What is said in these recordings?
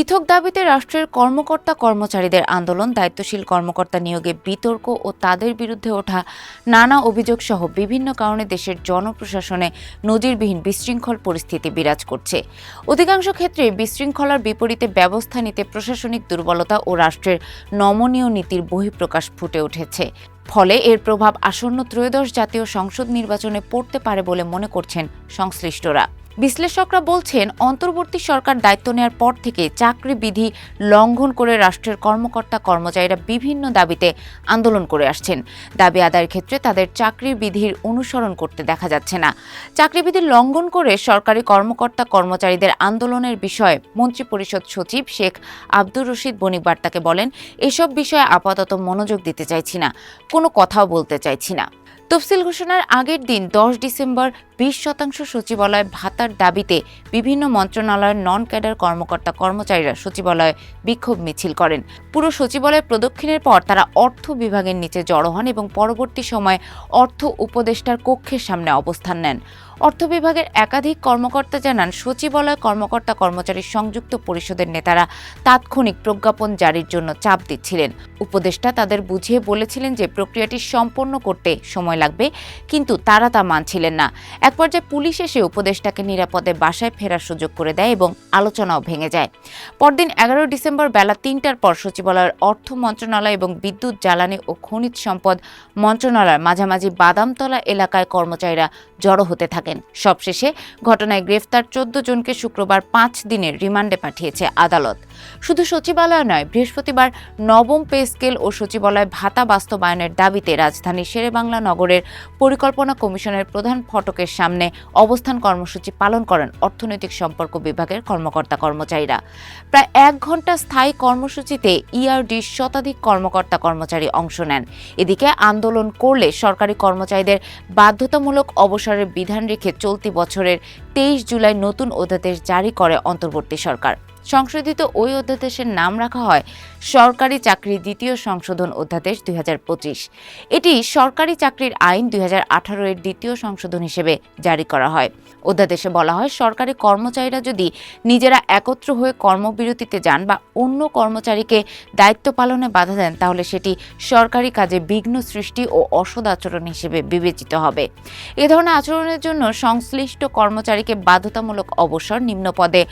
পৃথক দাবিতে রাষ্ট্রের কর্মকর্তা কর্মচারীদের আন্দোলন, দায়িত্বশীল কর্মকর্তা নিয়োগে বিতর্ক ও তাদের বিরুদ্ধে ওঠা নানা অভিযোগ সহ বিভিন্ন কারণে দেশের জনপ্রশাসনে নজিরবিহীন বিশৃঙ্খল পরিস্থিতি বিরাজ করছে। অধিকাংশ ক্ষেত্রে বিশৃঙ্খলার বিপরীতে ব্যবস্থা নিতে প্রশাসনিক দুর্বলতা ও রাষ্ট্রের নমনীয় নীতির বহিঃপ্রকাশ ফুটে উঠেছে। ফলে এর প্রভাব আসন্ন ত্রয়োদশ জাতীয় সংসদ নির্বাচনে পড়তে পারে বলে মনে করছেন সংশ্লিষ্টরা। বিশ্লেষকরা বলছেন, অন্তর্বর্তী সরকার দায়িত্ব নেওয়ার পর থেকে চাকরি বিধি লঙ্ঘন করে রাষ্ট্রের কর্মকর্তা কর্মচারীরা বিভিন্ন দাবিতে আন্দোলন করে আসছেন। দাবি আদায়ের ক্ষেত্রে তাদের চাকরির বিধির অনুসরণ করতে দেখা যাচ্ছে না। চাকরি বিধি লঙ্ঘন করে সরকারি কর্মকর্তা কর্মচারীদের আন্দোলনের বিষয়ে মন্ত্রিপরিষদ সচিব শেখ আব্দুর রশিদ বণিক বার্তাকে বলেন, এসব বিষয়ে আপাতত মনোযোগ দিতে চাইছি না, কোনো কথাও বলতে চাইছি না। তফসিল ঘোষণার আগের দিন দশ ডিসেম্বর বিশ শতাংশ সচিবালয় ভাতার দাবিতে বিভিন্ন মন্ত্রণালয়ের নন ক্যাডার কর্মকর্তা কর্মচারীরা সচিবালয়ে বিক্ষোভ মিছিল করেন। পুরো সচিবালয় প্রদক্ষিণের পর তারা অর্থ বিভাগের নিচে জড়ো হন এবং পরবর্তী সময়ে অর্থ উপদেষ্টার কক্ষের সামনে অবস্থান নেন। অর্থ বিভাগের একাধিক কর্মকর্তা জানান, সচিবালয় কর্মকর্তা কর্মচারী সংযুক্ত পরিষদের নেতারা তাৎক্ষণিক প্রজ্ঞাপন জারির জন্য চাপ দিচ্ছিলেন। উপদেষ্টা তাদের বুঝিয়ে বলেছিলেন যে, প্রক্রিয়াটি সম্পন্ন করতে সময় লাগবে, কিন্তু তারা তা মানছিলেন না। এক পর্যায়ে পুলিশ এসে উপদেষ্টাকে নিরাপদে বাসায় ফেরার সুযোগ করে দেয় এবং আলোচনাও ভেঙে যায়। পরদিন এগারো ডিসেম্বর বেলা তিনটার পর সচিবালয়ের অর্থ মন্ত্রণালয় এবং বিদ্যুৎ, জ্বালানি ও খনিজ সম্পদ মন্ত্রণালয়ের মাঝামাঝি বাদামতলা এলাকায় কর্মচারীরা জড়ো হতে থাকেন সবশেষে ঘটনায় গ্রেফতার চোদ্দ জনকে শুক্রবার পাঁচ দিনের রিমান্ডে পাঠিয়েছে আদালত। শুধু সচিবালয় নয়, বৃহস্পতিবার নবম পে স্কেল ও সচিবালয় ভাতা বাস্তবায়নের দাবিতে রাজধানীর শেরেবাংলা নগরের পরিকল্পনা কমিশনের প্রধান ফটকের সামনে অবস্থান কর্মসূচি পালন করেন অর্থনৈতিক সম্পর্ক বিভাগের কর্মকর্তা কর্মচারীরা। প্রায় এক ঘণ্টা স্থায়ী কর্মসূচিতে ইআরডির শতাধিক কর্মকর্তা কর্মচারী অংশ নেন। এদিকে আন্দোলন করলে সরকারি কর্মচারীদের বাধ্যতামূলক অবসরের বিধান রেখে চলতি বছরের তেইশ জুলাই নতুন অধ্যাদেশ জারি করে অন্তর্বর্তী সরকার। সংশোধিত ওই অধ্যাদেশের নাম রাখা হয় সরকারি চাকরি দ্বিতীয় সংশোধন অধ্যাদেশ দুই এটি সরকারি চাকরির আইন দুই এর দ্বিতীয় সংশোধন হিসেবে জারি করা হয়। অধ্যাদেশে বলা হয়, সরকারি কর্মচারীরা যদি নিজেরা একত্র হয়ে কর্মবিরতিতে যান বা অন্য কর্মচারীকে দায়িত্ব পালনে বাধা দেন, তাহলে সেটি সরকারি কাজে বিঘ্ন সৃষ্টি ও অসদ আচরণ হিসেবে বিবেচিত হবে। এ ধরনের আচরণের জন্য সংশ্লিষ্ট কর্মচারীকে বাধ্যতামূলক অবসর নিম্নপদে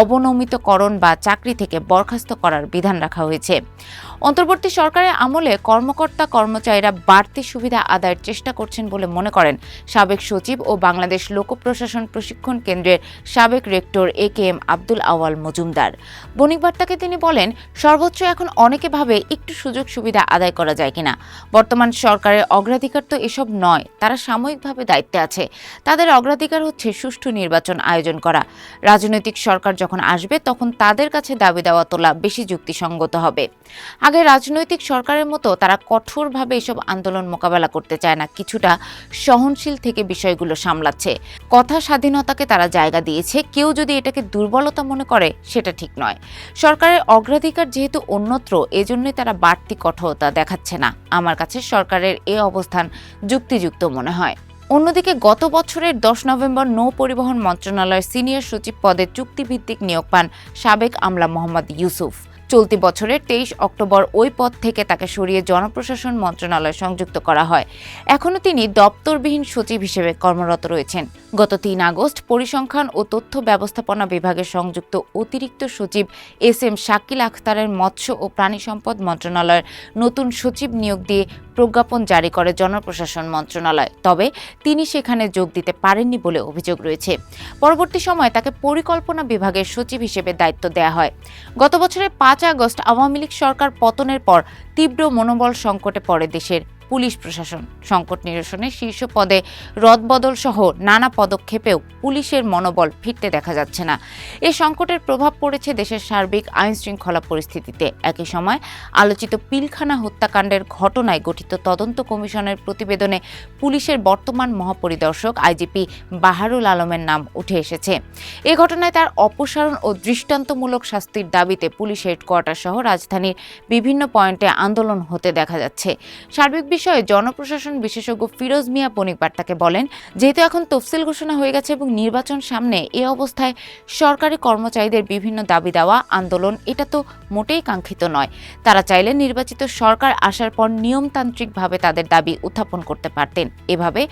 অবনমিতকরণ বা চাকরি থেকে বরখাস্ত করার বিধান রাখা হয়েছে। অন্তর্বর্তী সরকারের আমলে কর্মকর্তা কর্মচারীরা বাড়তি সুবিধা আদায়ের চেষ্টা করছেন বলে মনে করেন সাবেক সচিব ও বাংলাদেশ লোক প্রশাসন প্রশিক্ষণ কেন্দ্রের সাবেক rector A K M Abdul Awal Majumdar. বণিক বার্তাকে তিনি বলেন, সর্বোচ্চ এখন অনেকে ভাবে একটু সুযোগ সুবিধা আদায় করা যায় কিনা। বর্তমান সরকারের অগ্রাধিকার তো এসব নয়, তারা সাময়িকভাবে দায়িত্বে আছে। তাদের অগ্রাধিকার হচ্ছে সুষ্ঠু নির্বাচন আয়োজন করা। রাজনৈতিক সরকার যখন আসবে, তখন তাদের কাছে দাবি দেওয়া তোলা বেশি যুক্তিসঙ্গত হবে। আগে রাজনৈতিক সরকারের মতো তারা কঠোরভাবে এসব আন্দোলন মোকাবেলা করতে চায় না। কিছুটা সহনশীল থেকে বিষয়গুলো সামলাচ্ছে। কথা স্বাধীনতাকে তারা জায়গা দিয়েছে। কেউ যদি এটাকে দুর্বলতা মনে করে, সেটা ঠিক নয়। সরকারের অগ্রাধিকার যেহেতু অন্যত্র, এজন্যই তারা বাড়তি কঠোরতা দেখাচ্ছে না। আমার কাছে সরকারের এ অবস্থান যুক্তিযুক্ত মনে হয়। অন্যদিকে গত বছরের দশ নভেম্বর নৌ পরিবহন মন্ত্রণালয়ের সিনিয়র সচিব পদে চুক্তিভিত্তিক নিয়োগ পান সাবেক আমলা মোহাম্মদ ইউসুফ। চলতি বছরের তেইশ অক্টোবর ওই পদ থেকে তাকে সরিয়ে জনপ্রশাসন মন্ত্রণালয় সংযুক্ত করা হয়। এখনও তিনি দপ্তরবিহীন সচিব হিসেবে কর্মরত রয়েছেন। গত তিন আগস্ট পরিসংখ্যান ও তথ্য ব্যবস্থাপনা বিভাগের সংযুক্ত অতিরিক্ত সচিব এস এম শাকিল আখতারের মৎস্য ও প্রাণী সম্পদ মন্ত্রণালয়ের নতুন সচিব নিয়োগ দিয়ে প্রজ্ঞাপন জারি করে জনপ্রশাসন মন্ত্রণালয়। তবে তিনি সেখানে যোগ দিতে পারেননি বলে অভিযোগ রয়েছে। পরবর্তী সময়ে তাকে পরিকল্পনা বিভাগের সচিব হিসেবে দায়িত্ব দেওয়া হয়। গত বছরের পাঁচ আগস্ট আওয়ামী লীগ সরকার পতনের পর তীব্র মনোবল সংকটে পড়ে দেশের। পুলিশ প্রশাসন সংকট নিরসনে শীর্ষ পদে রদবদল সহ নানা পদক্ষেপেও পুলিশের মনোবল ফিরতে দেখা যাচ্ছে না। এ সংকটের প্রভাব পড়েছে দেশের সার্বিক আইন শৃঙ্খলা পরিস্থিতিতে। একই সময় আলোচিত পিলখানা হত্যাকাণ্ডের ঘটনায় গঠিত তদন্ত কমিশনের প্রতিবেদনে পুলিশের বর্তমান মহাপরিদর্শক আইজিপি বাহারুল আলমের নাম উঠে এসেছে। এ ঘটনায় তার অপসারণ ও দৃষ্টান্তমূলক শাস্তির দাবিতে পুলিশ হেডকোয়ার্টার সহ রাজধানীর বিভিন্ন পয়েন্টে আন্দোলন হতে দেখা যাচ্ছে। সার্বিক বিষয়ে জনপ্রশাসন বিশেষজ্ঞ ফিরোজ মিয়া পনিক বার্তাকে বলেন, যেহেতু এখন তফসিল ঘোষণা হয়ে গেছে এবং নির্বাচন সামনে, এ অবস্থায় সরকারি কর্মচারীদের বিভিন্ন দাবি দেওয়া আন্দোলন এটা তো মোটেই কাঙ্ক্ষিত নয়। তারা চাইলে নির্বাচিত সরকার আসার পর নিয়মতান্ত্রিকভাবে তাদের দাবি উত্থাপন করতে পারতেন। এভাবে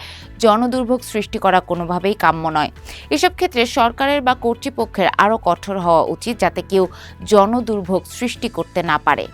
জনদুর্ভোগ সৃষ্টি করা কোনোভাবেই কাম্য নয়। এসব ক্ষেত্রে সরকারের বা কর্তৃপক্ষের আরও কঠোর হওয়া উচিত যাতে কেউ জনদুর্ভোগ সৃষ্টি করতে না পারে।